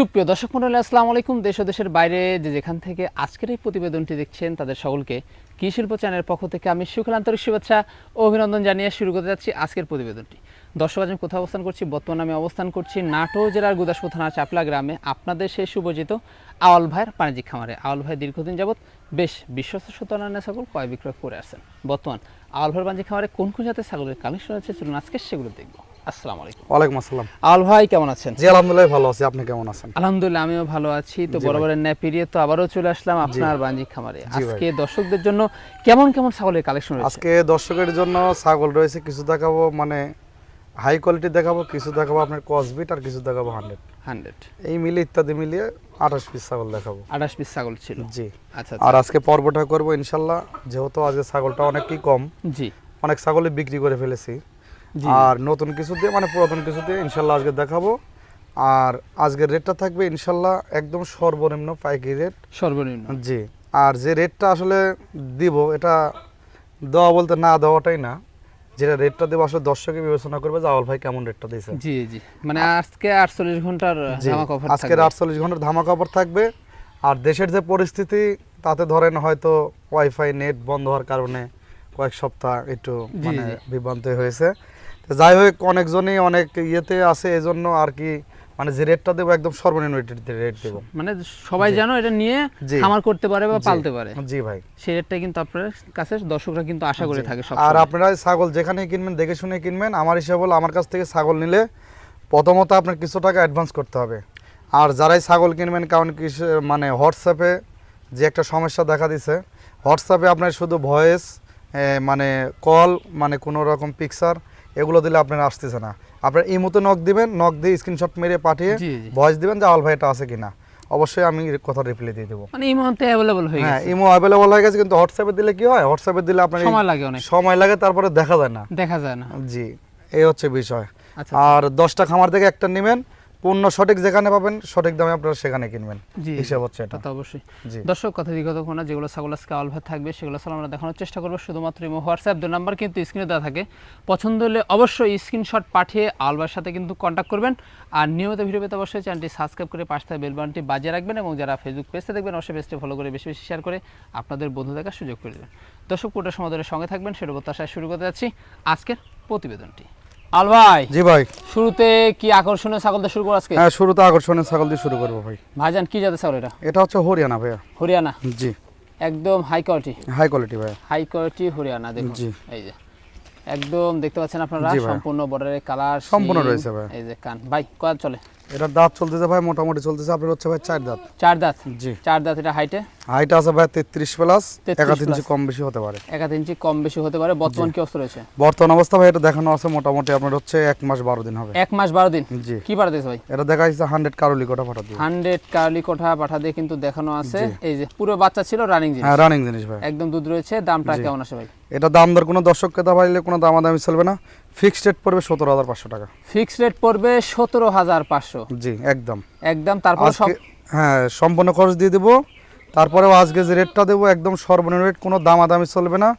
সুপ্রিয় দর্শক মন্ডলী, আসসালামু আলাইকুম। দেশ ও দেশের বাইরে যে যেখান থেকে আজকের এই প্রতিবেদনটি দেখছেন, তাদের সকলকে কৃষি শিল্প চ্যানেলের পক্ষ থেকে আমি সুখল আন্তরিক শুভেচ্ছা ও অভিনন্দন জানিয়ে শুরু করতে যাচ্ছি আজকের প্রতিবেদনটি। দর্শক, আজ আমি কোথাও অবস্থান করছি? বর্তমানে আমি অবস্থান করছি নাটোর জেলার গুদাসপুর থানা চাপলা গ্রামে। আপনাদের সেই সুপরিচিত আওয়াল ভাইয়ের বাণিজ্যিক খামারে। আওয়াল ভাই দীর্ঘদিন যাবৎ বেশ বিশ্বস্ত সত্যনারায়ণ ছাগল ক্রয় বিক্রয় করে আসছেন। বর্তমান আওয়াল ভাইয়ের বাণিজ্যিক খামারে কোন কোন জাতের ছাগলের কালেকশন আছে চলুন আজকে সেগুলো দেখব। আসসালামু আলাইকুম। ওয়ালাইকুম আসসালাম। আওয়াল ভাই কেমন আছেন? জি আলহামদুলিল্লাহ ভালো আছি। আপনি কেমন আছেন? আলহামদুলিল্লাহ আমিও ভালো আছি। তো বরাবরের ন্যায় তো আবারও চলে আসলাম আপনার বাণিজ্যিক খামারে। আজকে দর্শকদের জন্য কেমন কেমন ছাগলের কালেকশন রয়েছে? আজকে দর্শকের জন্য ছাগল রয়েছে কিছু দেখাবো। মানে হাই কোয়ালিটি দেখাবো কিছু দেখাবো। আপনার কসবিট আর কিছু দেখাবো হান্ড্রেড হান্ড্রেড এই মিলে ইত্যাদি মিলিয়ে আঠাশ পিস ছাগল দেখাবো। আঠাশ পিস ছাগল ছিল। জি। আচ্ছা। আর আজকে পর্বটা করব ইনশাল্লাহ। যেহেতু আজকে ছাগলটা অনেকই কম জি। অনেক ছাগলই বিক্রি করে ফেলেছি। আর নতুন কিছু দিয়ে মানে পুরাতন কিছু দিয়ে ইনশাল্লাহ আজকে দেখাবো। আর আজকের রেটটা থাকবে ইনশাল্লাহ একদম সর্বনিম্ন পাইকারি রেট সর্বনিম্ন। জি। আর যে রেটটা আসলে দিব এটা দেওয়া বলতে না দেওয়াটাই না। যেটা রেটটা দেবো আসলে দর্শকে বিবেচনা করবে যে আওয়াল ভাই কেমন রেটটা দিয়েছে। জি জি। মানে আজকে আটচল্লিশ ঘণ্টার জামা আজকের আটচল্লিশ ঘণ্টার ধামা কাপড় থাকবে। আর দেশের যে পরিস্থিতি তাতে ধরেন হয়তো ওয়াইফাই নেট বন্ধ হওয়ার কারণে কয়েক সপ্তাহ একটু মানে বিভ্রান্ত হয়েছে। যাই হোক অনেকজনই অনেক ইয়েতে আছে এই জন্য আর কি মানে যে রেটটা দেবো একদম সর্বনিম্ন রেট দেবো। মানে সবাই যেন এটা নিয়ে জি। খামার করতে পারে বা পালতে পারে। জি ভাই। সেই রেটটা কিন্তু আপনার কাছে দর্শকরা কিন্তু আশা করে থাকে সব আর আপনারা ছাগল যেখানে কিনবেন দেখে শুনে কিনবেন আমার হিসাব হলো আমার কাছ থেকে ছাগল নিলে প্রথমত আপনার কিছু টাকা অ্যাডভান্স করতে হবে। আর যারাই ছাগল কিনবেন কারণ কিছু মানে হোয়াটসঅ্যাপে যে একটা সমস্যা দেখা দিছে হোয়াটসঅ্যাপে আপনার শুধু ভয়েস মানে কল মানে কোনো রকম পিকচার এগুলো দিলে আপনার আসতেছে না। আপনার এই মতো নখ দিবেন নখ দিয়ে স্ক্রিনশট মেরে পাঠিয়ে ভয়েস দিবেন যে আল ভাই এটা আছে কিনা। অবশ্যই আমি কথা রিপ্লাই দিয়ে দেবো। মানে এই মুহূর্তে অ্যাভেলেবল হয়ে গেছে হ্যাঁ গেছে। ইমো অ্যাভেলেবল হয়ে গেছে কিন্তু হোয়াটসঅ্যাপে দিলে কি হয়? হোয়াটসঅ্যাপে দিলে আপনার সময় লাগে অনেক। সময় লাগে তারপরে দেখা যায় না। দেখা যায় না। জি এই হচ্ছে বিষয়। আচ্ছা। আর দশটা খামার থেকে একটা নেবেন পণ্য সঠিক যেখানে পাবেন সঠিক দামে আপনারা সেখানে কিনবেন। জি। হিসাব হচ্ছে এটা। তা অবশ্যই। দর্শক কথা বিগত কোনো যেগুলো ছাগল আজকে আলভার থাকবে সেগুলো ছাগল আমরা দেখানোর চেষ্টা করব। শুধুমাত্র ইমো হোয়াটসঅ্যাপ দু নাম্বার কিন্তু স্ক্রিনে দেওয়া থাকে। পছন্দ হলে অবশ্যই স্ক্রিনশট পাঠিয়ে আলভার সাথে কিন্তু কন্ট্যাক্ট করবেন। আর নিয়মিত ভিডিও পেতে অবশ্যই চ্যানেলটি সাবস্ক্রাইব করে পাশে থাকা বেল বাটনটি বাজিয়ে রাখবেন এবং যারা ফেসবুক পেজে দেখবেন অবশ্যই পেজটি ফলো করে বেশি বেশি শেয়ার করে আপনাদের বন্ধু দেখার সুযোগ করে দেবেন। দর্শক পুরোটা সময় ধরে সঙ্গে থাকবেন সেটা প্রত্যাশায় শুরু করতে যাচ্ছি আজকের প্রতিবেদনটি। আল ভাই জি ভাই। শুরুতে কি আকর্ষণীয় ছাগল দিয়ে শুরু করো আজকে? হ্যাঁ শুরুতে আকর্ষণীয় ছাগল দিয়ে শুরু করব ভাই। ভাইজান কি জাতের ছাগল এটা? এটা হচ্ছে হরিয়ানা ভাইয়া। হরিয়ানা? জি। একদম হাই কোয়ালিটি হাই কোয়ালিটি ভাই হাই কোয়ালিটি হরিয়ানা দেখুন। জি। এই যে একদম দেখতে পাচ্ছেন আপনারা সম্পূর্ণ বর্ডারের কালার সম্পূর্ণ রয়েছে ভাই। এই যে কান। ভাই কয় চলে। এটার দাঁত চলতেছে ভাই মোটামুটি চলতেছে। আপনার হচ্ছে ভাই চার দাঁত। চার দাঁত। জি। চার দাঁত এটা হাইটে হাইট আছে ভাই তেত্রিশ প্লাস 33 একাধ ইঞ্চি কম বেশি হতে পারে। এক আধ ইঞ্চি কম বেশি হতে পারে। বর্তমান কি অবস্থা রয়েছে? বর্তমান অবস্থা ভাই এটা দেখানো আছে মোটামুটি আপনার হচ্ছে এক মাস বারো দিন হবে। এক মাস বারো দিন? জি। কি পাঠা দিয়েছে ভাই? এটা দেখা যাচ্ছে হান্ড্রেড কারোলি কোটা ফাটা দিয়ে। হান্ড্রেড কার্লি কোঠা পাঠা দিয়ে কিন্তু দেখানো আছে। এই যে পুরো বাচ্চা ছিল রানিং জিনিস। হ্যাঁ রানিং জিনিস ভাই। একদম দুধ রয়েছে দামটা কেমন আসে ভাই? এটা দাম দর কোনো দর্শক ক্রেতা পাইলে কোনো দামাদামি চলবে না। ফিক্সড রেট পড়বে সতেরো হাজার পাঁচশো টাকা। ফিক্সড রেট পড়বে সতেরো হাজার পাঁচশো। জি একদম। একদম তারপর সব হ্যাঁ সম্পূর্ণ খরচ দিয়ে দেবো। তারপরেও আজকে যে রেটটা দেবো একদম সর্বনিম্ন রেট কোনো দামাদামি চলবে না।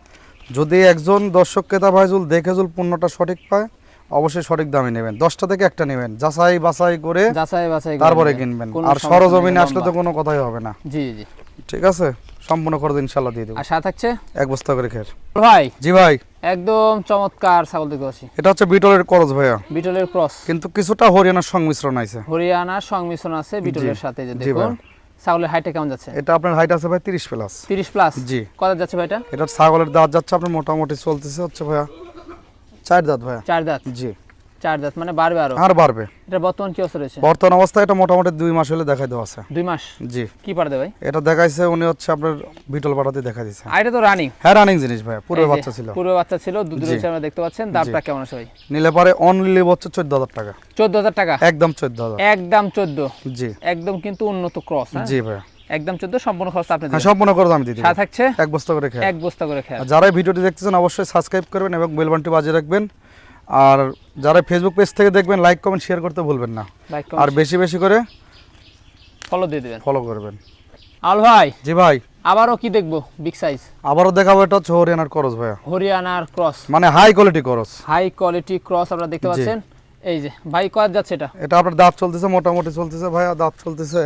যদি একজন দর্শক ক্রেতা ভাইজুল দেখে জুল পণ্যটা সঠিক পায় অবশ্যই সঠিক দামে নেবেন। দশটা থেকে একটা নেবেন। যাচাই বাছাই করে যাচাই বাছাই তারপরে কিনবেন। আর সরজমিনে আসলে তো কোনো কথাই হবে না। জি জি। ঠিক আছে? সম্পূর্ণ খরচ ইনশাল্লাহ দিয়ে দেবো। আর সাথে থাকছে? এক বস্তা করে খের। ভাই। জি ভাই। একদম চমৎকার ছাগল দেখতে পাচ্ছি। এটা হচ্ছে বিটলের ক্রস ভাইয়া। বিটলের ক্রস। কিন্তু কিছুটা হরিয়ানার সংমিশ্রণ আছে। হরিয়ানার সংমিশ্রণ আছে বিটলের সাথে যে দেখুন। ছাগলের হাইটটা কেমন যাচ্ছে? এটা আপনার হাইট আছে ভাই তিরিশ প্লাস তিরিশ প্লাস জি। কত যাচ্ছে ভাই এটা এটা ছাগলের দাঁত যাচ্ছে আপনার মোটামুটি চলতেছে হচ্ছে ভাইয়া চার দাঁত ভাইয়া। চার দাঁত। জি। চার দাঁত মানে বাড়বে আরও। আর বাড়বে। এটা বর্তমান কি অবস্থা রয়েছে? বর্তমান অবস্থায় এটা মোটামুটি দুই মাস হলে দেখাই দেওয়া আছে। দুই মাস? জি। কি পারবে ভাই? এটা দেখাইছে উনি হচ্ছে আপনার বিটল পাড়াতে দেখা দিচ্ছে আর এটা তো রানিং। হ্যাঁ রানিং জিনিস ভাই পুরো বাচ্চা ছিল। পূর্বে বাচ্চা ছিল দুধ রয়েছে আমরা দেখতে পাচ্ছেন দামটা কেমন আছে ভাই? নিলে পরে অনলি হচ্ছে চোদ্দ হাজার টাকা। চোদ্দ হাজার টাকা? একদম চোদ্দ হাজার। একদম চোদ্দ? জি। একদম কিন্তু উন্নত ক্রস হ্যাঁ? জি ভাই। একদম চোদ্দ সম্পূর্ণ খরচ আপনি হ্যাঁ দিবেন। সম্পূর্ণ করে আমি দিয়ে দিবো। থাকছে? এক বস্তা করে খেয়ে। এক বস্তা করে আর যারা ভিডিওটি দেখতেছেন অবশ্যই সাবস্ক্রাইব করবেন এবং বেল বাটনটি বাজিয়ে রাখবেন। আর যারা ফেসবুক পেজ থেকে দেখবেন লাইক কমেন্ট শেয়ার করতে ভুলবেন না। আর বেশি বেশি করে ফলো দিয়ে দিবেন। ফলো করবেন। আল ভাই জি ভাই। আবারও কি দেখব? বিগ সাইজ আবারও দেখাবো এটা হচ্ছে হরিয়ানার করস ভাইয়া। হরিয়ানার ক্রস। মানে high quality cross. High quality cross আপনারা দেখতে পাচ্ছেন। এই যে ভাই কয় যাচ্ছে এটা? এটা আপনার দাঁত চলতেছে মোটামুটি চলতেছে ভাইয়া দাঁত চলতেছে।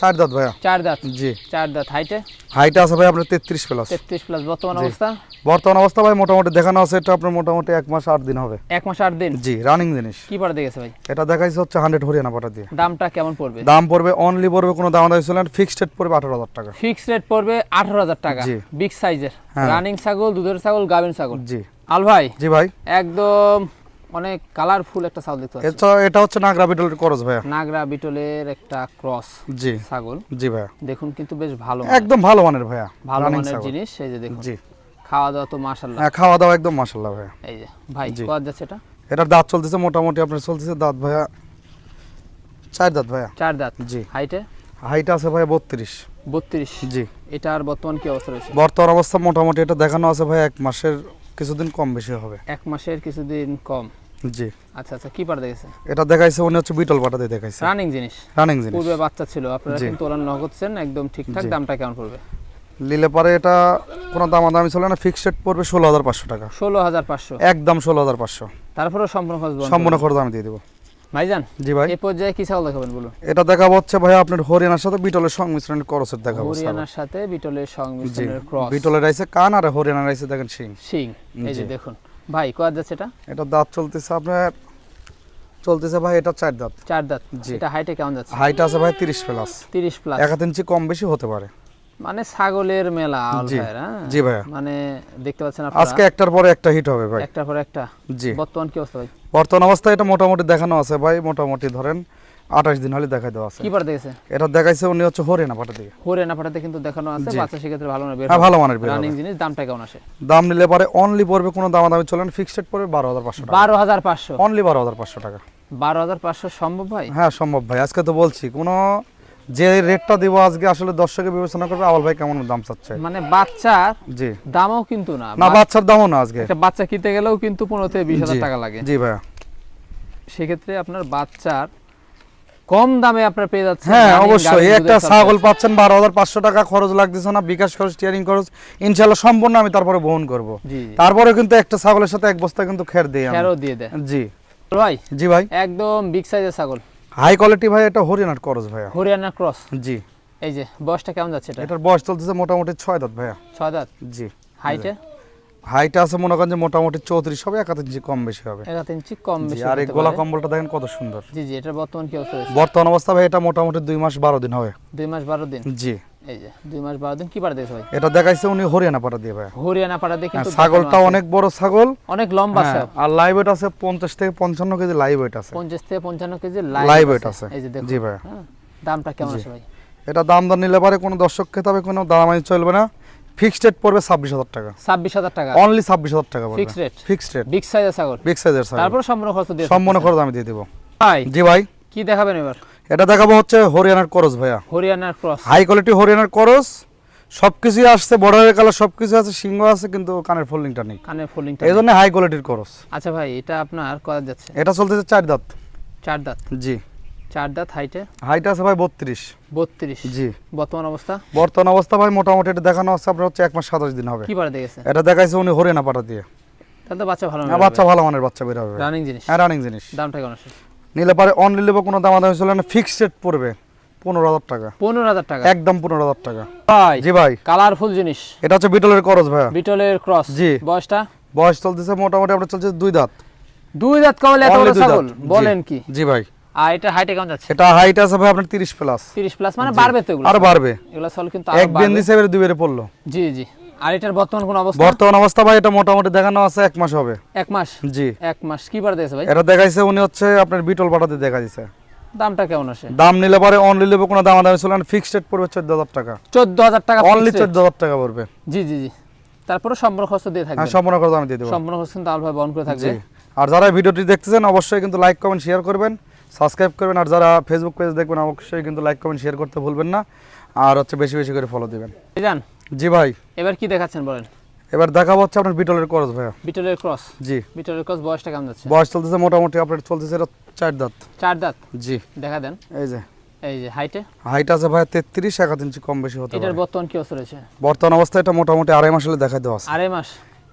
চার দাঁত ভাইয়া। চার দাঁত? জি। চার দাঁত। হাইটে হাইটা আছে ভাই আপনার তেত্রিশ প্লাস তেত্রিশ প্লাস বর্তমান অবস্থা? বর্তমান অবস্থা ভাই মোটামুটি দেখানো আছে এটা আপনার মোটামুটি এক মাস আট দিন হবে। এক মাস আট দিন? জি রানিং জিনিস। কি পারে দেখেছে ভাই? এটা দেখাইছে হচ্ছে হান্ড্রেড হরিয়ানা পাটা দিয়ে। দামটা কেমন পড়বে? দাম পড়বে অনলি পড়বে কোনো দাম দাম ছিল ফিক্সড রেট পড়বে আঠারো হাজার টাকা। ফিক্স রেট পড়বে আঠারো হাজার টাকা। জি। বিগ সাইজের। রানিং ছাগল দুধের ছাগল গাভিন ছাগল। জি। আল ভাই? জি ভাই। একদম অনেক কালারফুল একটা ছাগল দেখতে পাচ্ছি। এটা এটা হচ্ছে নাগরা বিটলের করস ভাইয়া। নাগরা বিটলের একটা ক্রস জি। ছাগল। জি ভাইয়া। দেখুন কিন্তু বেশ ভালো একদম ভালো মানের ভাইয়া ভালো মানের জিনিস এই যে দেখুন। জি। খাওয়া দাওয়া তো মাশাল্লাহ হ্যাঁ খাওয়া দাওয়া একদম মাসাল্লাহ ভাইয়া। এই যে ভাই কত যাচ্ছে এটা? এটার দাঁত চলতেছে মোটামুটি আপনার চলতেছে দাঁত ভাইয়া চার দাঁত ভাইয়া। চার দাঁত? জি। হাইটে? হাইট আছে ভাইয়া বত্রিশ। বত্রিশ? জি। এটার বর্তমান কি অবস্থা রয়েছে? বর্তমান অবস্থা মোটামুটি এটা দেখানো আছে ভাই এক মাসের কিছুদিন কম বেশি হবে। এক মাসের কিছুদিন কম। জি। আচ্ছা আচ্ছা কি পার এটা দেখাইছে উনি হচ্ছে বিটল পাটা দিয়ে দেখাইছে। রানিং জিনিস? রানিং জিনিস। পূর্বে বাচ্চা ছিল আপনারা। কিন্তু ওলান নগদছেন একদম ঠিকঠাক দামটা কেমন পড়বে? নিলে পরে এটা কোনো দামাদামি চলে না ফিক্সড পড়বে ষোলো হাজার পাঁচশো টাকা। ষোলো হাজার পাঁচশো? একদম ষোলো হাজার পাঁচশো। তারপরেও সম্পূর্ণ খরচ সম্পূর্ণ। খরচ আমি দিয়ে দেবো। ভাইজান জি ভাই। এই পর্যায়ে কি ছাগল দেখাবেন বলুন? এটা দেখাবো হচ্ছে ভাই আপনার হরিয়ানার সাথে বিটলের সংমিশ্রণের করসের দেখাবো। হরিয়ানার সাথে বিটলের সংমিশ্রণের ক্রস বিটলের রাইসে কান আর হরিয়ানার রাইসে দেখেন শিং। সিং এই যে দেখুন। ভাই কয় যাচ্ছে এটা এটা দাঁত চলতেছে আপনার চলতেছে ভাই এটা চার দাঁত। চার দাঁত। এটা হাইটে কেমন যাচ্ছে? হাইট আছে ভাই তিরিশ প্লাস তিরিশ প্লাস এক ইঞ্চি কম বেশি হতে পারে। মানে ছাগলের মেলা আউল জি। ভাইয়ের, হ্যাঁ? জি ভাইয়া। মানে দেখতে পাচ্ছেন আপনারা? আজকে একটার পরে একটা হিট হবে ভাই। একটার পর একটা? জি। বর্তমান কি অবস্থা ভাই? বর্তমান অবস্থা এটা মোটামুটি দেখানো আছে ভাই মোটামুটি ধরেন আঠাশ দিন হলে দেখাই দেওয়া আছে। কি পার দেখেছে এটা দেখাইছে উনি হচ্ছে হরিয়ানা পাটা হরিয়ানা পাঠাতে কিন্তু দেখানো আছে। বাচ্চা সেক্ষেত্রে ভালো না বের হ্যাঁ ভালো মানের বের রানিং জিনিস দামটা কেমন আসে? দাম নিলে পরে অনলি পড়বে কোনো দামাদামি চলে না ফিক্সড পড়বে বারো হাজার পাঁচশো টাকা। বারো হাজার পাঁচশো? অনলি বারো হাজার পাঁচশো টাকা। বারো হাজার পাঁচশো সম্ভব ভাই? হ্যাঁ সম্ভব ভাই। আজকে তো বলছি কোনো যে রেটটা দিব আজকে আসলে দর্শকে বিবেচনা করবে আওয়াল ভাই কেমন দাম চাচ্ছে। মানে বাচ্চার জি। দামও কিন্তু না। না বাচ্চার দামও না আজকে। একটা বাচ্চা কিনতে গেলেও কিন্তু পনেরো থেকে বিশ হাজার জি। টাকা লাগে। জি ভাইয়া। সেক্ষেত্রে আপনার বাচ্চার কম দামে আপনার পেয়ে যাচ্ছে হ্যাঁ অবশ্যই। একটা ছাগল পাচ্ছেন বারো হাজার পাঁচশো টাকা খরচ লাগতেছে না বিকাশ খরচ টিয়ারিং খরচ। ইনশাল্লাহ সম্পূর্ণ আমি তারপরে বহন করব। তারপরে কিন্তু একটা ছাগলের সাথে এক বস্তা কিন্তু খের দিই। খেরও দিয়ে দেয়। জি। ভাই? জি ভাই। একদম বিগ সাইজের ছাগল। হাই কোয়ালিটি ভাই এটা হরিয়ানার খরচ ভাইয়া। হরিয়ানা ক্রস? জি। এই যে বয়সটা কেমন যাচ্ছে এটা? এটার বয়স চলতেছে মোটামুটি ছয় দাঁত ভাইয়া। ছয় দাঁত? জি। হাইটে হাইটা আছে মনে করেন যে মোটামুটি চৌত্রিশ হবে একাত ইঞ্চি কম বেশি হবে। এক ইঞ্চি কম বেশি আর এই গোলা কম্বলটা দেখেন কত সুন্দর। জি জি এটার বর্তমান কি অবস্থা বর্তমান অবস্থা ভাই এটা মোটামুটি দুই মাস বারো দিন হবে। দুই মাস বারো দিন? জি। এই যে দুই মাস বারো দিন কি পারে দেখছে ভাই? এটা দেখাইছে উনি হরিয়ানা পাটা দিয়ে ভাই। হরিয়ানা পাড়া দিয়ে হ্যাঁ, কিন্তু ছাগলটা অনেক বড় ছাগল। অনেক লম্বা হ্যাঁ, আর লাইভ ওয়েট আছে পঞ্চাশ থেকে পঞ্চান্ন কেজি লাইভ ওয়েট আছে। পঞ্চাশ থেকে পঞ্চান্ন কেজি লাইভ ওয়েট আছে। এই যে দেখুন। জি ভাই। হ্যাঁ দামটা কেমন আছে ভাই? এটা দাম দর নিলে পারে কোনো দর্শক খেতে হবে কোনো দামানি চলবে না। ফিক্সড রেট পড়বে ছাব্বিশ হাজার টাকা। ছাব্বিশ হাজার টাকা। অনলি ছাব্বিশ হাজার টাকা পড়বে। Fix rate fixed rate big সাইজের ছাগল? বিগ সাইজের ছাগল। তারপর সম্পূর্ণ খরচ দিয়ে সম্পূর্ণ খরচ আমি দিয়ে দিব। ভাই জি ভাই। কি দেখাবেন এবার? এটা দেখাবো হচ্ছে হরিয়ানার করস ভাইয়া। হরিয়ানার ক্রস। হাই কোয়ালিটি হরিয়ানার করস। সবকিছুই আসছে বর্ডারের কালার সবকিছু আছে সিংহ আছে কিন্তু কানের ফোল্ডিংটা নেই। কানের ফোল্ডিংটা এই জন্য হাই কোয়ালিটির করস। আচ্ছা ভাই এটা আপনার কত যাচ্ছে? এটা চলতেছে চার দাঁত। চার দাঁত। জি। চার দাঁত হাইটে হাইট আছে ভাই বত্রিশ। বত্রিশ। জি। বর্তমান অবস্থা? বর্তমান অবস্থা ভাই মোটামুটি এটা দেখানো আছে আপনার হচ্ছে এক মাস সাতাশ দিন হবে। কি পারে দেখেছে এটা দেখাইছে উনি হরিয়ানা পাটা দিয়ে। তাহলে বাচ্চা ভালো হ্যাঁ, বাচ্চা ভালো মানের বাচ্চা বের হবে। রানিং জিনিস। হ্যাঁ রানিং জিনিস। দামটা কেমন আছে? নিলে পারে অন নিলে কোনো দামাদামি চলে না ফিক্সড রেট পড়বে পনেরো হাজার টাকা। পনেরো হাজার টাকা? একদম পনেরো হাজার টাকা। ভাই জি ভাই। কালারফুল জিনিস। এটা হচ্ছে বিটলের করস ভাইয়া। বিটলের ক্রস জি। বয়সটা? বয়স চলতেছে মোটামুটি আপনার চলছে দুই দাঁত। দুই দাঁত কামালে এত বড়। ছাগল? বলেন কি? জি ভাই। আর এটা হাইটে কেমন যাচ্ছে? এটা হাইট আছে ভাই আপনার তিরিশ প্লাস তিরিশ প্লাস মানে বাড়বে তো এগুলো? আরও বাড়বে। এগুলো চল কিন্তু এক বেন্দি সেভের দুই পড়ল। জি জি। আর এটার বর্তমান কোন অবস্থা? বর্তমান অবস্থা ভাই এটা মোটামুটি দেখানো আছে এক মাস হবে। এক মাস? জি। এক মাস। কি বার দিয়েছে ভাই? এটা দেখাইছে উনি হচ্ছে আপনার বিটল দেখা দিছে দামটা কেমন আসে? দাম নিলে পরে অনলি নেবে কোনো দাম দামি না। ফিক্সড রেট পড়বে চোদ্দ হাজার টাকা। চোদ্দ হাজার টাকা অনলি fixed rate। চোদ্দ হাজার টাকা পড়বে। জি জি জি। তারপরে সম্পূর্ণ খরচ দিয়ে থাকবে। হ্যাঁ সম্পূর্ণ করে আমি দিয়ে দেবো। সম্পূর্ণ খরচ কিন্তু আলভাই বহন করে থাকবে। আর যারা ভিডিওটি দেখতেছেন অবশ্যই কিন্তু লাইক কমেন্ট শেয়ার করবেন। সাবস্ক্রাইব করবেন আর যারা ফেসবুক পেজ দেখবেন অবশ্যই কিন্তু লাইক কমেন্ট শেয়ার করতে ভুলবেন না। আর হচ্ছে বেশি বেশি করে ফলো দিবেন। জান জি ভাই। এবার কি দেখাচ্ছেন বলেন? এবার দেখাবো হচ্ছে আপনার বিটলের করজ ভাইয়া। বিটলের ক্রস জি। বিটলের ক্রস বয়সটা কেমন যাচ্ছে? বয়স চলতেছে মোটামুটি আপনার চলতেছে এটা চার দাঁত। চার দাঁত? জি। দেখা দেন। এই যে। এই যে হাইটে হাইট আছে ভাই তেত্রিশ এক হাত ইঞ্চি কম বেশি হতে পারে। এটার বর্তমান কি অবস্থা রয়েছে? বর্তমান অবস্থা এটা মোটামুটি আড়াই মাস হলে দেখাই দেওয়া আছে। আড়াই মাস?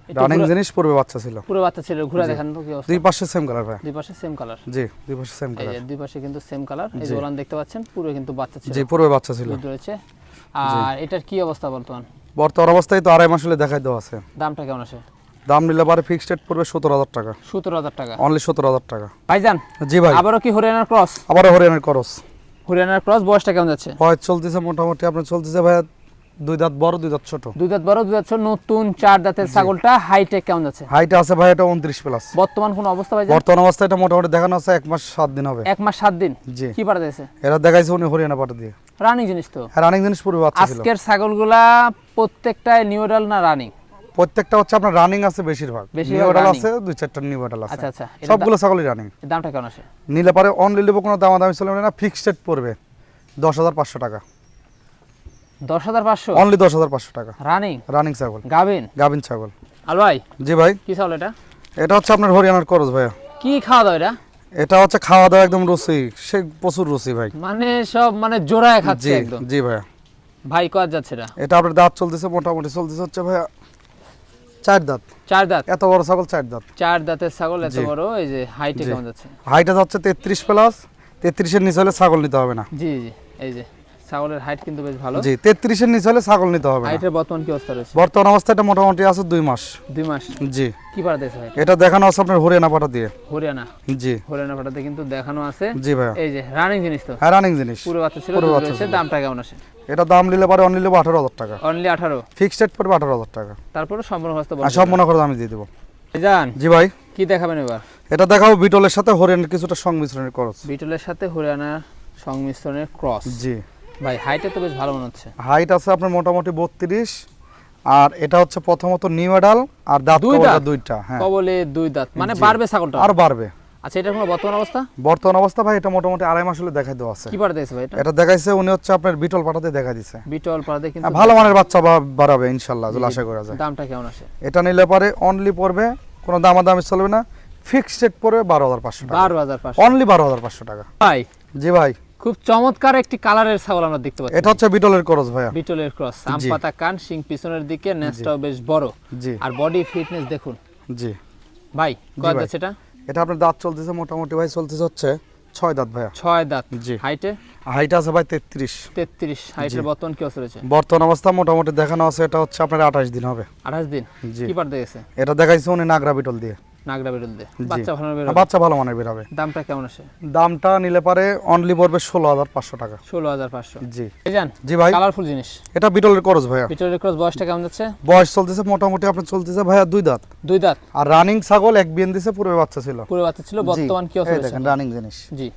রানিং জিনিস পূর্বে বাচ্চা ছিল। পুরো বাচ্চা ছিল ঘুরে দেখান তো কি অবস্থা। দুই পাশে সেম কালার ভাই। দুই পাশে সেম কালার জি দুই পাশে সেম এই কালার যে দুই পাশে কিন্তু সেম কালার এই যে ওলান দেখতে পাচ্ছেন পুরো কিন্তু বাচ্চা ছিল। জি পূর্বে বাচ্চা ছিল। রয়েছে। আর এটার কি অবস্থা বর্তমান? বর্তমান অবস্থায় তো আড়াই মাস হলে দেখাই দেওয়া আছে। দামটা কেমন আছে দাম নিলে পারে ফিক্সড রেট পড়বে সতেরো হাজার টাকা। সতেরো হাজার টাকা। অনলি সতেরো হাজার টাকা। ভাইজান জি ভাই। আবারও কি হরিয়ানার ক্রস আবার হরিয়ানার করস হরিয়ানার ক্রস বয়সটা কেমন যাচ্ছে? বয়স চলতেছে মোটামুটি আপনার চলতেছে ভাই দুই দাঁত বড় দুই দাঁত ছোট। দুই দাঁত বড় দুই দাঁত ছোট, নতুন চার দাঁতের ছাগলটা হাইটেক কেমন হাইট আছে ভাই এটা উনত্রিশ প্লাস বর্তমান কোন অবস্থা ভাইজান? বর্তমান অবস্থায় এটা মোটামুটি দেখানো আছে এক মাস সাত দিন হবে। এক মাস সাত দিন? জি। কি পাড়া দিয়েছে? এরা দেখাইছে উনি হরিয়ানা পাঠা দিয়ে। রানিং জিনিস তো। রানিং জিনিস পূর্বে বাচ্চা ছিল। আজকের ছাগলগুলা প্রত্যেকটাই নিউরাল না রানিং প্রত্যেকটা হচ্ছে আপনার রানিং আছে বেশিরভাগ। বেশিরভাগ নিউ আছে দুই চারটা নিউ মডেল আছে। আচ্ছা আচ্ছা। সবগুলো ছাগলই রানিং দামটা কেমন আসে? নিলে পারে অনলি নেব কোনো দাম দামি চলবে না ফিক্সড পড়বে দশ হাজার পাঁচশো টাকা। দশ হাজার পাঁচশো? অনলি দশ হাজার পাঁচশো টাকা। রানিং রানিং ছাগল। ছাগল। আল ভাই? জি ভাই। কি ছাগল এটা? এটা হচ্ছে আপনার হরিয়ানার করজ ভাইয়া। কি খাওয়া দাওয়া এটা? এটা হচ্ছে খাওয়া দাওয়া একদম রুচি। সে প্রচুর রুচি ভাই। মানে সব মানে জোড়ায় খাচ্ছে একদম? জি ভাইয়া। ভাই কত যাচ্ছে এটা? এটা আপনার দাঁত চলতেছে মোটামুটি চলতেছে হচ্ছে ভাইয়া চার দাঁত। চার দাঁত? এত বড় ছাগল চার দাঁত। চার দাঁতের ছাগল এত বড়? এই যে হাইটে কেমন যাচ্ছে? হাইটা যাচ্ছে তেত্রিশ প্লাস তেত্রিশের নিচে হলে ছাগল নিতে হবে না। জি জি এই যে। ছাগলের হাইট কিন্তু বেশ ভালো। জি তেত্রিশের নিচে হলে ছাগল নিতে হবে হাইটের বর্তমান কি অবস্থা রয়েছে? বর্তমান অবস্থায় এটা মোটামুটি আছে দুই মাস। দুই মাস? জি। কি পাড়া দিয়েছে ভাই? এটা দেখানো আছে আপনার হরিয়ানা পাটা দিয়ে। হরিয়ানা? জি। হরিয়ানা পাঠাতে কিন্তু দেখানো আছে। জি ভাইয়া। এই যে রানিং জিনিস তো। হ্যাঁ রানিং জিনিস। পুরো বাচ্চা ছিল পুরো বাচ্চা। দামটা কেমন আসে? এটা দাম নিলে পারে অনলি নেব আঠারো হাজার টাকা। অনলি আঠারো? ফিক্সড রেট পড়বে আঠারো হাজার টাকা। তারপরে সম্পূর্ণ আর সব মনে করে আমি দিয়ে দেবো। জান জি ভাই। কি দেখাবেন এবার? এটা দেখাবো বিটলের সাথে হরিয়ানার কিছুটা সংমিশ্রণের খরচ বিটলের সাথে হরিয়ানার সংমিশ্রণের ক্রস জি। ভাই হাইটে তো বেশ ভালো মনে হচ্ছে। হাইট আছে আপনার মোটামুটি বত্রিশ আর এটা হচ্ছে প্রথমত নিউ এডাল আর দাঁত দুই দুইটা হ্যাঁ। কবলে দুই দাঁত মানে বাড়বে ছাগলটা? আর বাড়বে। আচ্ছা এটার কোনো বর্তমান অবস্থা? বর্তমান অবস্থা ভাই এটা মোটামুটি আড়াই মাস হলে দেখাই দেওয়া আছে। কি দিয়েছে ভাই এটা? এটা দেখাইছে উনি হচ্ছে আপনার বিটল পাঠাতে দেখা দিছে। বিটল পাড়াতে কিন্তু হ্যাঁ, ভালো মানের বাচ্চা বাড়াবে ইনশাল্লাহ যেগুলো আশা করা যায়। দামটা কেমন আসে? এটা নিলে পরে অনলি পড়বে কোনো দামাদামি চলবে না। ফিক্সড রেট পড়বে বারো হাজার পাঁচশো টাকা। বারো হাজার পাঁচশো। অনলি বারো হাজার পাঁচশো টাকা। ভাই। জি ভাই। খুব চমৎকার একটি কালারের ছাগল আমরা দেখতে পাচ্ছি। এটা হচ্ছে বিটলের করজ ভাইয়া। বিটলের ক্রস আম পাতা কান শিং পিছনের দিকে নেসটাও বেশ বড়। জি। আর বডি ফিটনেস দেখুন। জি। ভাই কত। যাচ্ছে এটা এটা আপনার দাঁত চলতেছে মোটামুটি ভাই চলতেছে হচ্ছে ছয় দাঁত ভাইয়া। ছয় দাঁত। জি। হাইটে হাইট আছে ভাই তেত্রিশ। তেত্রিশ। হাইটের বর্তমান কি অবস্থা রয়েছে? বর্তমান অবস্থা মোটামুটি দেখানো আছে এটা হচ্ছে আপনার আঠাশ দিন হবে। আঠাশ দিন? জি। কি পারতে গেছে? এটা দেখাইছে উনি নাগরা বিটল দিয়ে। নাগরা বেরুল দিয়ে বাচ্চা ভালো বের বাচ্চা ভালো মানের বেরোবে দামটা কেমন আসে? দামটা নিলে পারে অনলি পড়বে ষোলো হাজার পাঁচশো টাকা। ষোলো হাজার পাঁচশো। জি। এই জি ভাই। কালারফুল জিনিস। এটা বিটলের করজ ভাইয়া। বিটলের ক্রস বয়সটা কেমন যাচ্ছে? বয়স চলতেছে মোটামুটি আপনার চলতেছে ভাইয়া দুই দাঁত। দুই দাঁত। আর রানিং ছাগল এক বিয়ান দিছে পুরো বাচ্চা ছিল। পুরো বাচ্চা ছিল বর্তমান কি অবস্থা রয়েছে রানিং জিনিস। জি।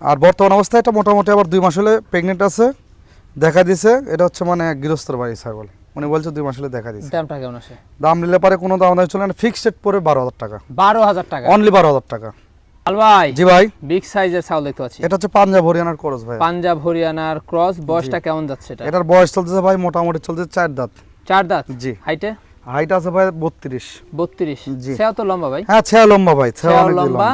আর বর্তমান অবস্থায় এটা মোটামুটি আবার দুই মাস হলে প্রেগনেন্ট আছে দেখা দিছে এটা হচ্ছে মানে গৃহস্থর বাড়ি ছাগল। উনি বলছে দুই মাস হলে দেখা দিছে দামটা কেমন আসে? দাম নিলে পারে কোনো দাম দাম চলে না ফিক্সড রেট পরে বারো হাজার টাকা। বারো হাজার টাকা? অনলি বারো হাজার টাকা। আল ভাই জি ভাই। বিগ সাইজের ছাগল দেখতে পাচ্ছি। এটা হচ্ছে পাঞ্জাব হরিয়ানার ক্রস ভাই। পাঞ্জাব হরিয়ানার ক্রস বয়সটা কেমন যাচ্ছে এটা? এটার বয়স চলতেছে ভাই মোটামুটি চলতেছে চার দাঁত। চার দাঁত? জি। হাইটে হাইট আছে ভাই বত্রিশ। বত্রিশ। জি। সেও তো লম্বা ভাই। হ্যাঁ ছেয়া লম্বা ভাই ছেয়া অনেক লম্বা।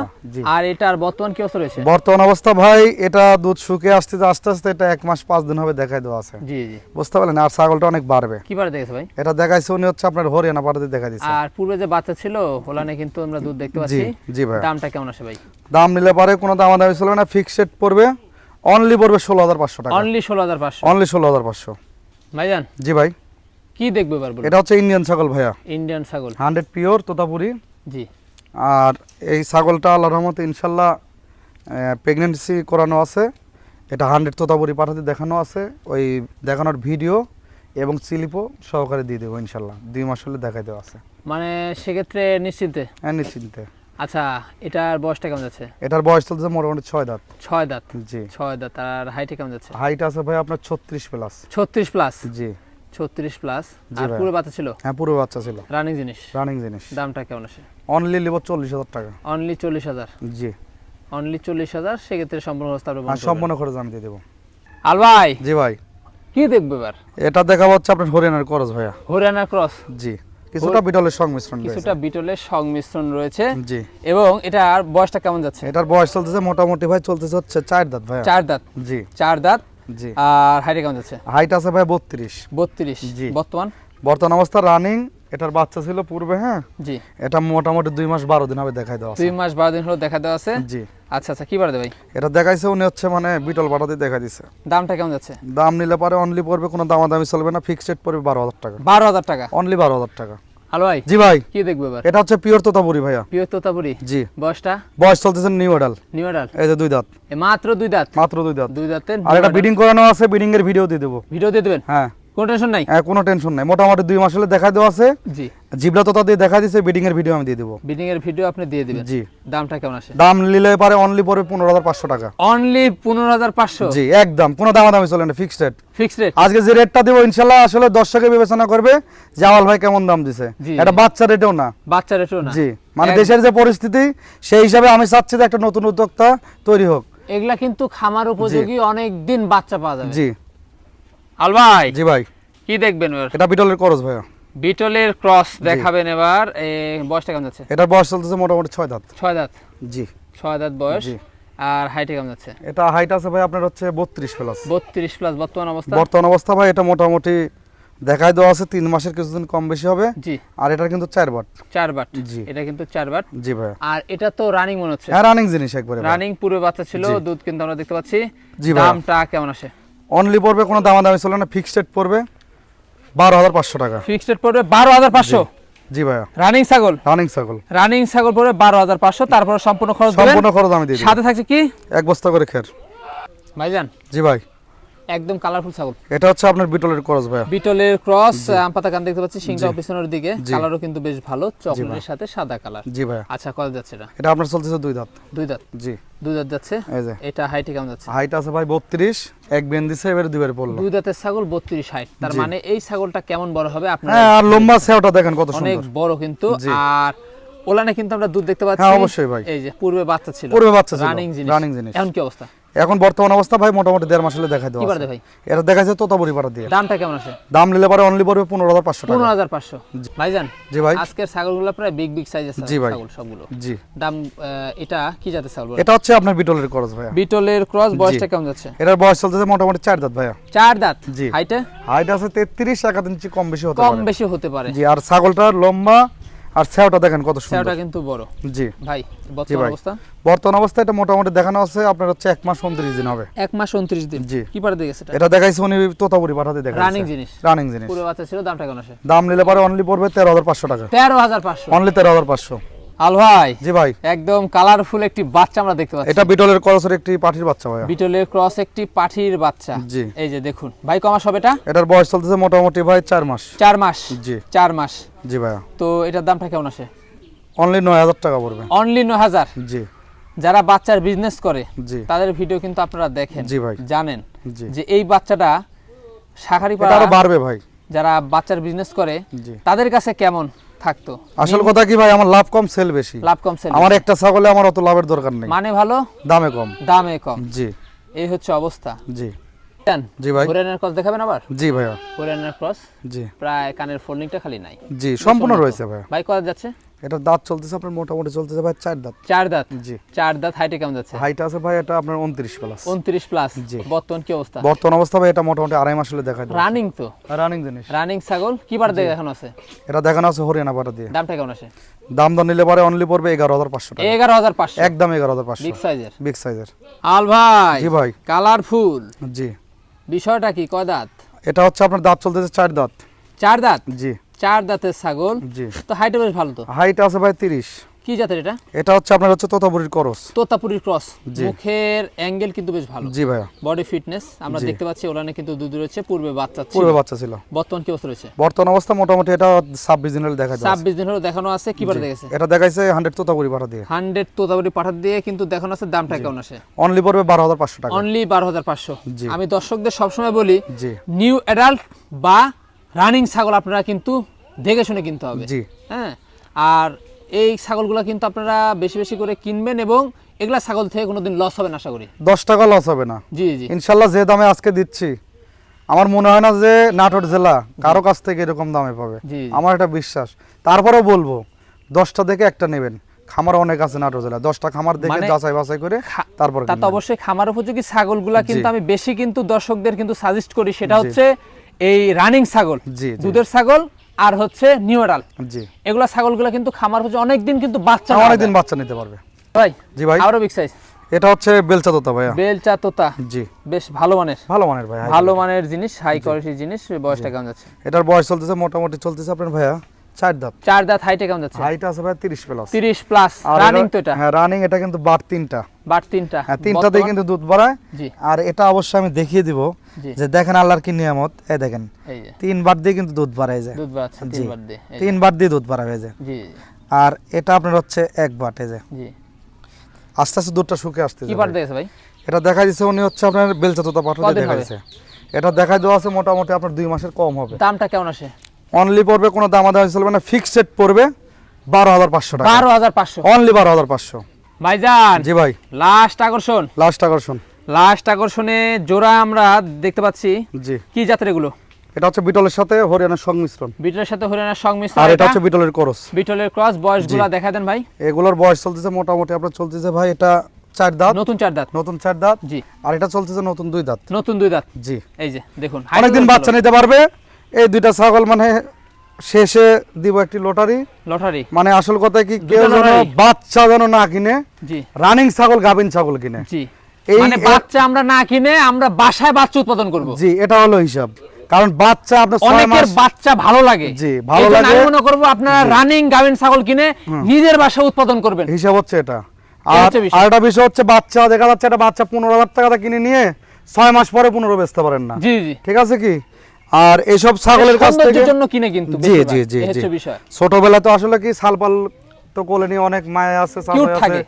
আর এটার বর্তমান কি অবস্থা রয়েছে? বর্তমান অবস্থা ভাই এটা দুধ শুকিয়ে আসতে আস্তে আস্তে এটা এক মাস পাঁচ দিন হবে দেখাই দেওয়া আছে। জি জি। বুঝতে পারলেন? আর ছাগলটা অনেক বাড়বে। কি পারে দেখেছে ভাই? এটা দেখাইছে উনি হচ্ছে আপনার হরিয়ানা পাঠাতে দেখা দিচ্ছে আর পূর্বে যে বাচ্চা ছিল হোলানে কিন্তু আমরা দুধ দেখতে পাচ্ছি। জি ভাই। দামটা কেমন আসে ভাই? দাম নিলে পারে কোনো দাম দামি চলবে না। ফিক্সড পড়বে। অনলি পড়বে ষোলো হাজার পাঁচশো টাকা। অনলি ষোলো হাজার পাঁচশো। অনলি ষোলো হাজার পাঁচশো। ভাইজান? জি ভাই। কি দেখব এবার এটা হচ্ছে ইন্ডিয়ান ছাগল ভাইয়া। ইন্ডিয়ান ছাগল। Hundred pure Totapuri. জি। আর এই ছাগলটা আল্লাহ রহমতে ইনশাল্লাহ প্রেগনেন্সি করানো আছে। এটা হান্ড্রেড তোতাপুরি পাঠাতে দেখানো আছে। ওই দেখানোর ভিডিও এবং স্লিপও সহকারে দিয়ে দেবো ইনশাল্লাহ। দুই মাস হলে দেখাই দেওয়া আছে। মানে সেক্ষেত্রে নিশ্চিন্তে? হ্যাঁ নিশ্চিন্তে। আচ্ছা এটার বয়সটা কেমন যাচ্ছে? এটার বয়স চলছে মোটামুটি ছয় দাঁত। ছয় দাঁত? জি। ছয় দাঁত আর হাইটে কেমন যাচ্ছে? হাইট আছে ভাই আপনার ছত্রিশ প্লাস ছত্রিশ প্লাস জি। ছত্রিশ প্লাস আর পুরো বাচ্চা ছিল? হ্যাঁ পুরো বাচ্চা ছিল। রানিং জিনিস। রানিং জিনিস। দামটা কেমন আসে? অনলি লিব চল্লিশ হাজার টাকা। অনলি চল্লিশ হাজার? জি। অনলি চল্লিশ হাজার সেক্ষেত্রে সম্পূর্ণ সম্পূর্ণ খরচ আমি দিয়ে দেবো। আল ভাই! জি ভাই। কি দেখবে এবার? এটা দেখা হচ্ছে আপনার হরিয়ানার করজ ভাইয়া। হরিয়ানা ক্রস? জি। কিছুটা বিটলের সংমিশ্রণ কিছুটা বিটলের সংমিশ্রণ রয়েছে। জি। এবং এটার বয়সটা কেমন যাচ্ছে? এটার বয়স চলতেছে মোটামুটি ভাই চলতেছে হচ্ছে চার দাঁত ভাইয়া। চার দাঁত। জি। চার দাঁত। আর হাইটে কেমন যাচ্ছে? হাইট আছে ভাই বত্রিশ। বত্রিশ। জি। বর্তমান? বর্তমান অবস্থা রানিং এটার বাচ্চা ছিল পূর্বে হ্যাঁ? জি। এটা মোটামুটি দুই মাস বারো দিন হবে দেখাই দেওয়া। দুই মাস বারো দিন হলো দেখা দেওয়া আছে? জি। আচ্ছা আচ্ছা কি বাড়ে ভাই? এটা দেখাইছে উনি হচ্ছে মানে বিটল বাটাতে দেখা দিছে। দামটা কেমন যাচ্ছে? দাম নিলে পারে অনলি পড়বে কোনো দামাদামি চলবে না ফিক্সড পড়বে বারো হাজার টাকা। বারো হাজার টাকা? অনলি বারো হাজার টাকা। হ্যালো ভাই। জি ভাই। কি দেখবে এবার? এটা হচ্ছে পিওর তোতাপুরি ভাইয়া। পিওর তোতাপুরি? জি। বয়সটা? বয়স চলতেছে নিউ এডাল নিউ মডেল এই যে দুই দাঁত। মাত্র দুই দাঁত? মাত্র দুই দাঁত। দুই দাঁতের আর এটা বিডিং করানো আছে বিডিং এর ভিডিও দিয়ে দেবো। ভিডিও দিয়ে দেবেন? হ্যাঁ। কোনো টেনশন নাই? হ্যাঁ, কোনো টেনশন নাই। মোটামুটি দুই মাস হলে দেখা দেওয়া আছে। জি। জিবলা তোতা দিয়ে দেখা দিছে বিডিং এর ভিডিও আমি দিয়ে দেবো। বিডিং এর ভিডিও আপনি দিয়ে দিবেন। জি। দামটা কেমন আসে? দাম নিলে পারে অনলি টাকা। অনলি পনেরো হাজার পাঁচশো? জি একদম। কোনো দামাদামি চলে না ফিক্সড রেট ফিক্সড রেট আজকে যে রেটটা দেবো আসলে দর্শকে বিবেচনা করবে ভাই কেমন দাম দিছে। এটা বাচ্চা রেটেও না। বাচ্চা রেটও না। জি। মানে দেশের যে পরিস্থিতি সেই হিসাবে আমি চাচ্ছি যে একটা নতুন উদ্যোক্তা তৈরি হোক। এগুলা কিন্তু খামার উপযোগী অনেক দিন বাচ্চা পাওয়া যাবে। জি। আল ভাই জি ভাই। কি দেখবেন এটা বিটলের করজ ভাইয়া। বিটলের ক্রস দেখাবেন এবার বয়সটা কেমন যাচ্ছে? এটার বয়স চলতেছে মোটামুটি ছয় দাঁত। ছয় দাঁত? জি। ছয় দাঁত বয়স। জি। আর হাইটে কেমন যাচ্ছে? এটা হাইট আছে ভাই আপনার হচ্ছে বত্রিশ প্লাস বত্রিশ প্লাস বর্তমান অবস্থা? বর্তমান অবস্থা ভাই এটা মোটামুটি দেখাই দেওয়া আছে তিন মাসের কিছুদিন কম বেশি হবে। জি। আর এটা কিন্তু চার বাট। চার বাট। জি। এটা কিন্তু চার বাট। জি ভাই আর এটা তো রানিং মনে হচ্ছে। হ্যাঁ রানিং জিনিস একবারে রানিং পুরো বাচ্চা ছিল দুধ কিন্তু আমরা দেখতে পাচ্ছি। জি ভাই দামটা কেমন আসে? অনলি পড়বে কোনো দামাদামি চলবে না ফিক্সড রেট পড়বে বারো হাজার পাঁচশো টাকা। ফিক্সড রেট পড়বে বারো হাজার পাঁচশো? জি। ভাইয়া। রানিং ছাগল? রানিং ছাগল। রানিং ছাগল পড়বে বারো হাজার পাঁচশো তারপরে সম্পূর্ণ খরচ সম্পূর্ণ খরচ আমি দিই সাথে থাকছে কি? এক বস্তা করে খের। ভাইজান। জি ভাই। একদম কালারফুল ছাগল। এটা হচ্ছে আপনার বিটলের ভাইয়া। বিটলের ক্রস আম পাতা কান দেখতে পাচ্ছি সিংটা পিছনের দিকে। কালারও কিন্তু বেশ ভালো চকলেটের সাথে সাদা কালার জি আচ্ছা কত যাচ্ছে এটা? এটা আপনার চলতেছে দুই দাঁত। দুই দাঁত? জি। দুই দাঁত যাচ্ছে? এই যে। এটা হাইটে কেমন যাচ্ছে? হাইট আছে ভাই বত্রিশ এক বেন দিছে এবারে দুইবারে পড়ল। দুই দাঁতের ছাগল বত্রিশ হাইট তার মানে এই ছাগলটা কেমন বড় হবে আপনার হ্যাঁ আর লম্বা দেখেন কত অনেক বড় কিন্তু। আর ওলানে কিন্তু আমরা দুধ দেখতে পাচ্ছি। হ্যাঁ অবশ্যই ভাই। এই যে পূর্বে বাচ্চা ছিল। পূর্বে বাচ্চা ছিল। রানিং জিনিস। রানিং জিনিস। এখন কি অবস্থা? এখন বর্তমান অবস্থা ভাই মোটামুটি দেড় মাস হলে দেখাই আছে। ভাই? এটা দেখাইছে তোতাপুরি পাড়া দিয়ে। দামটা কেমন আছে? দাম নিলে পারে অনলি পড়বে পনেরো হাজার পাঁচশো পনেরো হাজার পাঁচশো। ভাইজান জি ভাই। আজকের ছাগলগুলো প্রায় বিগ বিগ সাইজের জি ভাই। সবগুলো। জি। দাম এটা কি জাতের ছাগল এটা হচ্ছে আপনার বিটলের খরচ ভাইয়া। বিটলের ক্রস বয়সটা কেমন যাচ্ছে? এটার বয়স চলতেছে মোটামুটি চার দাঁত ভাইয়া। চার দাঁত? জি। হাইটে হাইট আছে তেত্রিশ এক ইঞ্চি কম বেশি হতে পারে। কম বেশি হতে পারে। জি আর ছাগলটার লম্বা আর সেওটা দেখেন কত সুন্দর। সেটা কিন্তু বড়। জি। ভাই বর্তমান অবস্থা? বর্তমান অবস্থা এটা মোটামুটি দেখানো আছে আপনার হচ্ছে এক মাস উনত্রিশ দিন হবে। এক মাস উনত্রিশ দিন। জি। কি পারে দেখেছে এটা? এটা দেখাইছে উনি তোতাপুরি পাঠাতে দেখাইছে। রানিং জিনিস। রানিং জিনিস। পুরো বাচ্চা ছিল দামটা কেন আসে? দাম নিলে পারে অনলি পড়বে তেরো হাজার পাঁচশো টাকা। তেরো হাজার পাঁচশো। অনলি তেরো হাজার পাঁচশো। আল ভাই জি ভাই। একদম কালারফুল একটি বাচ্চা আমরা দেখতে পাচ্ছি। এটা বিটলের করসের একটি পাঠির বাচ্চা ভাইয়া। বিটলের ক্রস একটি পাঠির বাচ্চা। জি। এই যে দেখুন ভাই কমাস হবে এটা? এটার বয়স চলতেছে মোটামুটি ভাই চার মাস। চার মাস? জি। চার মাস। জি ভাইয়া। তো এটার দামটা কেমন আসে? অনলি নয় হাজার টাকা পড়বে। অনলি নয় হাজার? জি। যারা বাচ্চার বিজনেস করে জি। তাদের ভিডিও কিন্তু আপনারা দেখেন জি ভাই। জানেন জি। যে এই বাচ্চাটা শাখারি এটা আরও বাড়বে ভাই। যারা বাচ্চার বিজনেস করে তাদের কাছে কেমন? থাকতো। আসল কথা কি ভাই আমার লাভ কম সেল বেশি। লাভ কম সেল আমার একটা ছাগলে আমার অত লাভের দরকার নেই। মানে ভালো? দামে কম। দামে কম। জি। এই হচ্ছে অবস্থা। জি। জি ভাই। হরিয়ানার ক্রস দেখাবেন আবার? জি ভাইয়া। হরিয়ানার ক্রস জি। প্রায় কানের ফোল্ডিংটা খালি নাই। জি সম্পূর্ণ রয়েছে ভাইয়া। ভাই করা যাচ্ছে? এটার দাঁত চলতেছে আপনার মোটামুটি চলতেছে ভাই চার দাঁত। চার দাঁত? জি। চার দাঁত হাইটে কেমন যাচ্ছে? হাইট আছে ভাই এটা আপনার উনত্রিশ প্লাস উনত্রিশ প্লাস জি। বর্তমান কি অবস্থা? বর্তমান অবস্থা ভাই এটা মোটামুটি আড়াই মাস হলে দেখা যায় রানিং তো? রানিং জিনিস। রানিং ছাগল? কি বার দেখে এখন আছে? এটা দেখানো আছে হরিয়ানা পাটা দিয়ে। দামটা কেমন আছে দাম দর নিলে পরে অনলি পড়বে এগারো হাজার পাঁচশো টাকা। এগারো হাজার পাঁচশো। একদম এগারো হাজার পাঁচশো। বিগ সাইজের বিগ সাইজের আল ভাই জি ভাই। কালারফুল জি। বিষয়টা কি? কয় দাঁত? এটা হচ্ছে আপনার দাঁত চলতেছে চার দাঁত। চার দাঁত? জি। চার দাঁতের ছাগল। জি। তো হাইটে বেশ ভালো তো? হাইট আছে ভাই তিরিশ। কি জাতের এটা? এটা হচ্ছে আপনার হচ্ছে তোতাপুরির করস। তোতাপুরির ক্রস। মুখের অ্যাঙ্গেল কিন্তু বেশ ভালো। জি ভাইয়া। বডি ফিটনেস আমরা দেখতে পাচ্ছি ওলানে কিন্তু দুধ রয়েছে পূর্বে বাচ্চা ছিল। পূর্বে বাচ্চা ছিল। বর্তমান কি অবস্থা রয়েছে? বর্তমান অবস্থা মোটামুটি এটা ছাব্বিশ দিনের দেখা যায় ছাব্বিশ দিন হলো দেখানো আছে কি বারে দেখেছে এটা দেখাইছে হান্ড্রেড তোতাপুরি ভাড়া দিয়ে। হান্ড্রেড তোতাপুরি পাঠাত দিয়ে কিন্তু দেখানো আছে দামটা কেমন আসে? অনলি পড়বে বারো হাজার পাঁচশো টাকা। অনলি বারো হাজার পাঁচশো। জি। আমি দর্শকদের সবসময় বলি জি। নিউ অ্যাডাল্ট বা রানিং ছাগল আপনারা কিন্তু দেখে শুনে কিনতে হবে। জি। হ্যাঁ? আর এই ছাগলগুলো কিন্তু আপনারা বেশি বেশি করে কিনবেন এবং এগুলা ছাগল থেকে কোনোদিন লস হবে না আশা করি। দশ টাকা লস হবে না। জি জি। ইনশাল্লাহ যে দামে আজকে দিচ্ছি আমার মনে হয় না যে নাটোর জেলা কারও কাছ থেকে এরকম দামে পাবে। আমার এটা বিশ্বাস। তারপরেও বলব দশটা থেকে একটা নেবেন। খামার অনেক আছে নাটোর জেলা দশটা খামার দেখে মানে যাচাই বাছাই করে তারপর তা তো অবশ্যই খামার উপযোগী ছাগলগুলা কিন্তু আমি বেশি কিন্তু দর্শকদের কিন্তু সাজেস্ট করি। সেটা হচ্ছে এই রানিং ছাগল। দুধের ছাগল আর হচ্ছে নিউ অ্যাডাল্ট জি। এগুলা ছাগলগুলা কিন্তু খামার হচ্ছে অনেকদিন কিন্তু বাচ্চা অনেকদিন বাচ্চা নিতে পারবে। ভাই জি ভাই। আরও বিগ সাইজ এটা হচ্ছে বেলচা তোতা ভাইয়া। বেলচা তোতা। জি। বেশ ভালো মানের। ভালো মানের ভাই ভালো মানের জিনিস হাই কোয়ালিটির জিনিস বয়সটা কেমন যাচ্ছে? এটার বয়স চলতেছে মোটামুটি চলতেছে আপনার ভাইয়া চার দাঁত। চার দাঁত হাইটে কেমন যাচ্ছে? হাইট আছে ভাই তিরিশ প্লাস রানিং তো এটা। হ্যাঁ রানিং এটা কিন্তু বার তিনটা। বাট তিনটা। হ্যাঁ তিনটাতেই কিন্তু দুধ বাড়ায়। জি। আর এটা অবশ্যই আমি দেখিয়ে দিব। যে দেখেন আল্লাহর কি নিয়ামত? এ দেখেন। তিনবার দিয়ে কিন্তু দুধ বাড়ায় যায়। দুধ বাড়াচ্ছে তিনবার দিয়ে তিনবার দিয়ে দুধ বাড়াবে যায়। জি আর এটা আপনার হচ্ছে এক বাট এই যে। জি। আস্তে আস্তে দুধটা শুকে আসতে কি বার দেখেছে ভাই? এটা দেখা দিচ্ছে উনি হচ্ছে আপনার বেলচা তোতা পাঠা দেখা? দিচ্ছে এটা দেখা দেওয়া আছে মোটামুটি আপনার দুই মাসের কম হবে। দামটা কেমন আসে? অনলি পড়বে কোনো দাম আদায় চলবে না ফিক্সড পড়বে বারো হাজার পাঁচশো টাকা। বারো হাজার পাঁচশো। অনলি বারো হাজার পাঁচশো। ভাইজান। জি ভাই। লাস্ট আকর্ষণ। লাস্ট আকর্ষণ। লাস্ট আকর্ষণে জোড়া আমরা দেখতে পাচ্ছি। জি। কি জাতের এগুলো? এটা হচ্ছে বিটলের সাথে হরিয়ানার সংমিশ্রণ। বিটলের সাথে হরিয়ানার সংমিশ্রণ। আর এটা হচ্ছে বিটলের করস। বিটলের ক্রস বয়সগুলা দেখা দেন ভাই। এগুলোর বয়স চলতেছে মোটামুটি আপনার চলতেছে ভাই এটা চার দাঁত। নতুন চার দাঁত। নতুন চার দাঁত। জি। আর এটা চলতেছে নতুন দুই দাঁত। নতুন দুই দাঁত। জি। এই যে দেখুন। অনেকদিন বাচ্চা নিতে পারবে। এই দুইটা ছাগল মানে শেষে দিব একটি লটারি। লটারি। মানে আসল কথা কি কেউ যেন বাচ্চা যেন না কিনে জি। রানিং ছাগল গাভিন ছাগল কিনে। জি। মানে বাচ্চা আমরা না কিনে আমরা বাসায় বাচ্চা উৎপাদন করব। জি এটা হলো হিসাব। কারণ বাচ্চা আপনার অনেকের বাচ্চা ভালো লাগে। জি, ভালো লাগে। আমি মনে করব আপনারা রানিং গাভিন ছাগল কিনে নিজের বাসায় উৎপাদন করবেন। হিসাব হচ্ছে এটা। আর বিষয়। একটা বিষয় হচ্ছে বাচ্চা দেখা যাচ্ছে একটা বাচ্চা পনেরো হাজার টাকা কিনে নিয়ে ছয় মাস পরে পনেরো বেচতে পারেন না। জি জি। ঠিক আছে কি? আর এইসব ছাগলের কাছ থেকে জন্য কিনে কিন্তু জি জি জি ছোটবেলা তো আসলে কি সালপাল তো কোলে নিয়ে অনেক মায়া আছে। থাকে।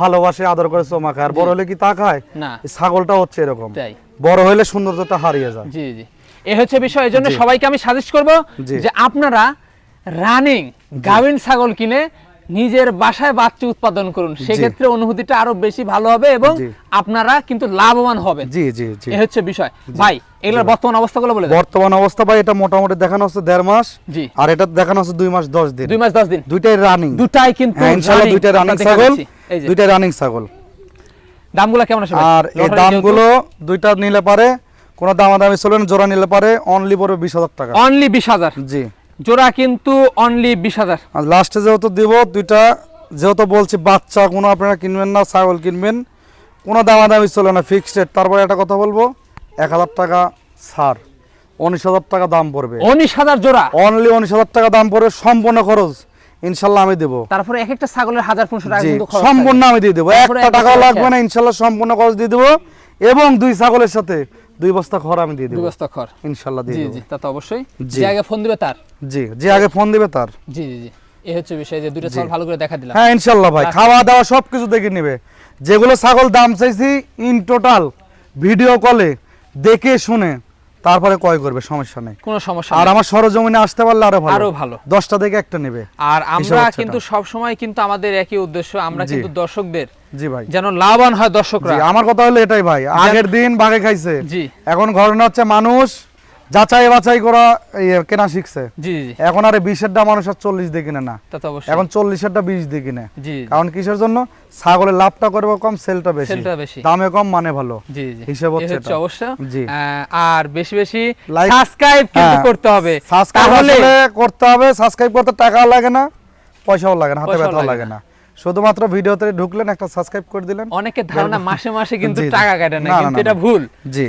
ভালোবাসে আদর করে চোমা খায় আর বড় হলে কি তা খায়? না। ছাগলটা হচ্ছে এরকম। বড় হলে সৌন্দর্যটা হারিয়ে যায়। জি জি। এ হচ্ছে বিষয় এই জন্য জি। সবাইকে আমি সাজেস্ট করব যে আপনারা রানিং গাভিন ছাগল কিনে নিজের বাসায় বাচ্চা উৎপাদন করুন। সেক্ষেত্রে অনুভূতিটা আরও বেশি ভালো হবে এবং আপনারা কিন্তু লাভবান হবেন। জি জি জি। এ হচ্ছে বিষয়। ভাই এগুলোর বর্তমান অবস্থাগুলো বলে বর্তমান অবস্থা ভাই এটা মোটামুটি দেখানো হচ্ছে দেড় মাস জি। আর এটা দেখানো হচ্ছে দুই মাস দশ দিন। দুই মাস দশ দিন। দুইটাই রানিং দুটাই কিন্তু হ্যাঁ দুইটাই রানিং ছাগল। দুইটাই রানিং ছাগল। দামগুলো কেমন আসবে? আর এই দামগুলো দুইটা নিলে পারে কোনো দামাদামি চলবে না জোড়া নিলে পারে অনলি পড়বে বিশ হাজার টাকা। অনলি বিশ হাজার? জি। জোড়া কিন্তু অনলি বিশ হাজার। আর লাস্টে যেহেতু দিব দুইটা যেহেতু বলছি বাচ্চা কোনো আপনারা কিনবেন না ছাগল কিনবেন কোনো দামাদামি চলে না ফিক্সড রেট তারপরে একটা কথা বলব এক হাজার টাকা ছাড়। উনিশ হাজার টাকা দাম পড়বে। উনিশ হাজার জোড়া? অনলি উনিশ হাজার টাকা দাম পড়বে সম্পূর্ণ খরচ। ইনশাল্লাহ আমি দেবো। তারপরে এক একটা ছাগলের হাজার পনেরোশো টাকা সম্পূর্ণ আমি দিয়ে দেবো। একটা টাকাও লাগবে না ইনশাল্লাহ সম্পূর্ণ খরচ দিয়ে দেবো। এবং দুই ছাগলের সাথে দুই বস্তা খড় আমি দিয়ে দেবো। দুবস্তা খর ইনশাল্লাহ দিয়ে জি জি তা তো অবশ্যই। যে আগে ফোন দিবে তার। জি যে আগে ফোন দিবে তার। জি জি জি। এই হচ্ছে বিষয় যে দুটো ছাগল ভালো করে দেখা দিলাম। হ্যাঁ ইনশাল্লাহ ভাই। খাওয়া দাওয়া সব কিছু দেখে নেবে। যেগুলো ছাগল দাম চাইছি ইন টোটাল ভিডিও কলে দেখে শুনে তারপরে কয় করবে সমস্যা নেই। কোনো সমস্যা আর আমার সরজমিনে আসতে পারলে আরও ভালো। আরও ভালো। দশটা থেকে একটা নেবে। আর আমরা কিন্তু সব সময় কিন্তু আমাদের একই উদ্দেশ্য আমরা। কিন্তু দর্শকদের জি ভাই। যেন লাভবান হয় দর্শকরা। আমার কথা হলো এটাই ভাই। আগের দিন বাগে খাইছে। জি। এখন ঘটনা হচ্ছে মানুষ যাচাই বাছাই করা কেনা শিখছে। এখন আর বিশেরটা মানুষ আর চল্লিশ দিয়ে কিনে না। এখন চল্লিশেরটা বিশ দিয়ে কিনে। কারণ কিসের জন্য? ছাগলের লাভটা করবে কম সেলটা বেশি। সেলটা বেশি। দামে কম মানে ভালো। জি জি। হিসেব হচ্ছে। অবশ্য। আর বেশি বেশি সাবস্ক্রাইব কিন্তু হ্যাঁ, করতে হবে। তাহলে করতে হবে। সাবস্ক্রাইব করতে টাকাও লাগে না পয়সাও লাগে না হাতে ব্যথাও লাগে না। শুধুমাত্র ভিডিওতে ঢুকলেন একটা সাবস্ক্রাইব করে দিলেন। অনেকের ধারণা মাসে মাসে কিন্তু। টাকা কাটে না, কিন্তু এটা ভুল।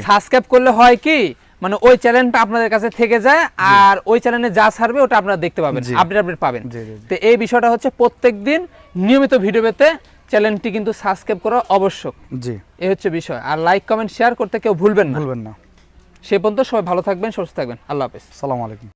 সাবস্ক্রাইব করলে হয় কি মানে ওই চ্যানেলটা আপনাদের কাছে থেকে যায় আর ওই চ্যানেলে যা ছাড়বে ওটা আপনারা দেখতে পাবেন। আপডেট আপডেট পাবেন। তো এই বিষয়টা হচ্ছে প্রত্যেক দিন নিয়মিত ভিডিও পেতে চ্যানেলটি কিন্তু সাবস্ক্রাইব করা আবশ্যক। জি। এই হচ্ছে বিষয়। আর লাইক কমেন্ট শেয়ার করতে কেউ ভুলবেন না। ভুলবেন না। সে পর্যন্ত সবাই ভালো থাকবেন সুস্থ থাকবেন। আল্লাহ হাফেজ। সালাম আলাইকুম।